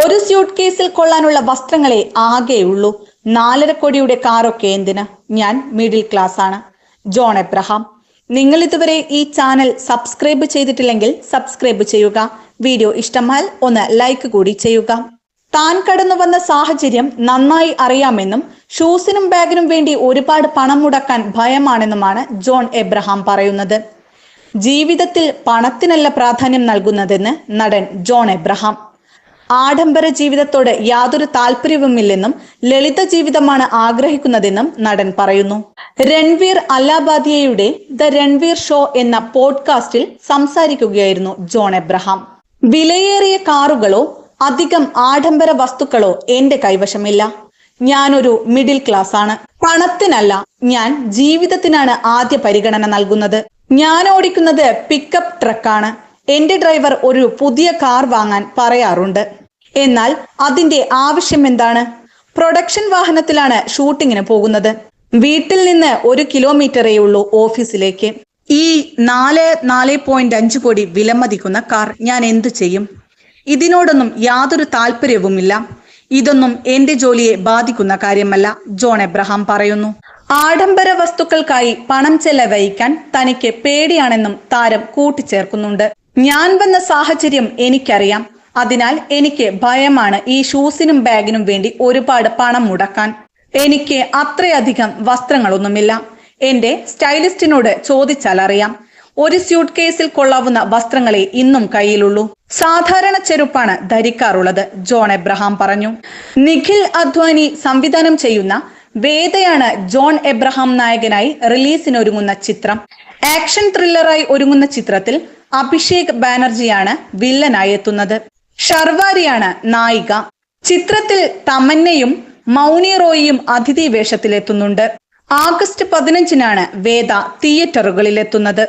ഒരു സ്യൂട്ട് കേസിൽ കൊള്ളാനുള്ള വസ്ത്രങ്ങളെ ആകെയുള്ളൂ. നാലര കോടിയുടെ കാറൊക്കെ എന്തിന്? ഞാൻ മിഡിൽ ക്ലാസ് ആണ് ജോൺ എബ്രഹാം നിങ്ങൾ ഇതുവരെ ഈ ചാനൽ സബ്സ്ക്രൈബ് ചെയ്തിട്ടില്ലെങ്കിൽ സബ്സ്ക്രൈബ് ചെയ്യുക. വീഡിയോ ഇഷ്ടമായാൽ ഒന്ന് ലൈക്ക് കൂടി ചെയ്യുക. താൻ കടന്നു വന്ന സാഹചര്യം നന്നായി അറിയാമെന്നും ഷൂസിനും ബാഗിനും വേണ്ടി ഒരുപാട് പണം മുടക്കാൻ ഭയമാണെന്നുമാണ് ജോൺ എബ്രഹാം പറയുന്നത്. ജീവിതത്തിൽ പണത്തിനല്ല പ്രാധാന്യം നൽകുന്നതെന്ന് നടൻ ജോൺ എബ്രഹാം. ആഡംബര ജീവിതത്തോട് യാതൊരു താല്പര്യവുമില്ലെന്നും ലളിത ജീവിതമാണ് ആഗ്രഹിക്കുന്നതെന്നും നടൻ പറയുന്നു. രൺവീർ അല്ലാബാദിയയുടെ ദ രൺവീർ ഷോ എന്ന പോഡ്കാസ്റ്റിൽ സംസാരിക്കുകയായിരുന്നു ജോൺ എബ്രഹാം. വിലയേറിയ കാറുകളോ അധികം ആഡംബര വസ്തുക്കളോ എന്റെ കൈവശമില്ല. ഞാനൊരു മിഡിൽ ക്ലാസ് ആണ് പണത്തിനല്ല ഞാൻ ജീവിതത്തിനാണ് ആദ്യ പരിഗണന നൽകുന്നത്. ഞാൻ ഓടിക്കുന്നത് പിക്കപ്പ് ട്രക്കാണ്. എന്റെ ഡ്രൈവർ ഒരു പുതിയ കാർ വാങ്ങാൻ പറയാറുണ്ട്. എന്നാൽ അതിന്റെ ആവശ്യം എന്താണ്? പ്രൊഡക്ഷൻ വാഹനത്തിലാണ് ഷൂട്ടിങ്ങിന് പോകുന്നത്. വീട്ടിൽ നിന്ന് ഒരു കിലോമീറ്ററേ ഉള്ളൂ ഓഫീസിലേക്ക്. ഈ നാല് നാല് പോയിന്റ് അഞ്ച് കോടി വിലമതിക്കുന്ന കാർ ഞാൻ എന്തു ചെയ്യും? ഇതിനോടൊന്നും യാതൊരു താല്പര്യവുമില്ല. ഇതൊന്നും എന്റെ ജോലിയെ ബാധിക്കുന്ന കാര്യമല്ല ജോൺ എബ്രഹാം പറയുന്നു. ആഡംബര വസ്തുക്കൾക്കായി പണം ചെലവഴിക്കാൻ തനിക്ക് പേടിയാണെന്നും താരം കൂട്ടിച്ചേർക്കുന്നുണ്ട്. ഞാൻ വന്ന സാഹചര്യം എനിക്കറിയാം. അതിനാൽ എനിക്ക് ഭയമാണ് ഈ ഷൂസിനും ബാഗിനും വേണ്ടി ഒരുപാട് പണം മുടക്കാൻ. എനിക്ക് അത്രയധികം വസ്ത്രങ്ങളൊന്നുമില്ല. എന്റെ സ്റ്റൈലിസ്റ്റിനോട് ചോദിച്ചാൽ അറിയാം. ഒരു സ്യൂട്ട് കേസിൽ കൊള്ളാവുന്ന വസ്ത്രങ്ങളെ ഇന്നും കയ്യിലുള്ളൂ. സാധാരണ ചെരുപ്പാണ് ധരിക്കാറുള്ളത് ജോൺ എബ്രഹാം പറഞ്ഞു. നിഖിൽ അദ്വാനി സംവിധാനം ചെയ്യുന്ന വേദയാണ് ജോൺ എബ്രഹാം നായകനായി റിലീസിനൊരുങ്ങുന്ന ചിത്രം. ആക്ഷൻ ത്രില്ലറായി ഒരുങ്ങുന്ന ചിത്രത്തിൽ അഭിഷേക് ബാനർജിയാണ് വില്ലനായി എത്തുന്നത്. ഷർവാരിയാണ് നായിക. ചിത്രത്തിൽ തമന്നയും മൗനി റോയിയും അതിഥി വേഷത്തിലെത്തുന്നുണ്ട്. ആഗസ്റ്റ് പതിനഞ്ചിനാണ് വേദ തിയേറ്ററുകളിൽ എത്തുന്നത്